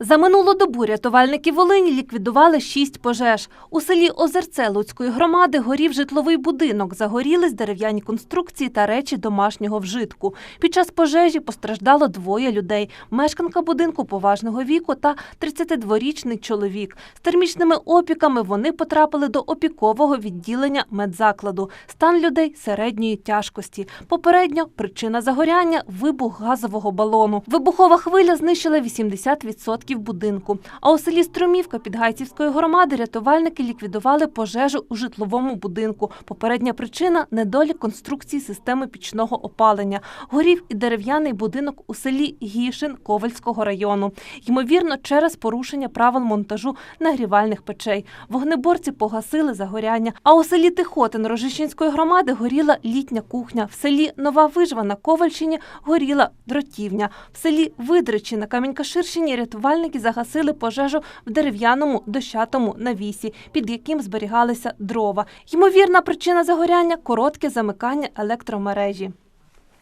За минулу добу рятувальники Волині ліквідували шість пожеж. У селі Озерце Луцької громади горів житловий будинок, загорілись дерев'яні конструкції та речі домашнього вжитку. Під час пожежі постраждало двоє людей: мешканка будинку поважного віку та 32-річний чоловік. З термічними опіками вони потрапили до опікового відділення медзакладу. Стан людей середньої тяжкості. Попередньо причина загоряння вибух газового балону. Вибухова хвиля знищила 80% будинку. А у селі Струмівка Підгайцівської громади рятувальники ліквідували пожежу у житловому будинку. Попередня причина недолік конструкції системи пічного опалення. Горів і дерев'яний будинок у селі Гішин Ковальського району. Ймовірно, через порушення правил монтажу нагрівальних печей. Вогнеборці погасили загоряння. А у селі Тихотин Рожищенської громади горіла літня кухня. В селі Нова Вижва на Ковальщині горіла дротівня. В селі Видричі на Камінькаширщині рятувальники загасили пожежу в дерев'яному дощатому навісі, під яким зберігалися дрова. Ймовірна причина загоряння коротке замикання електромережі.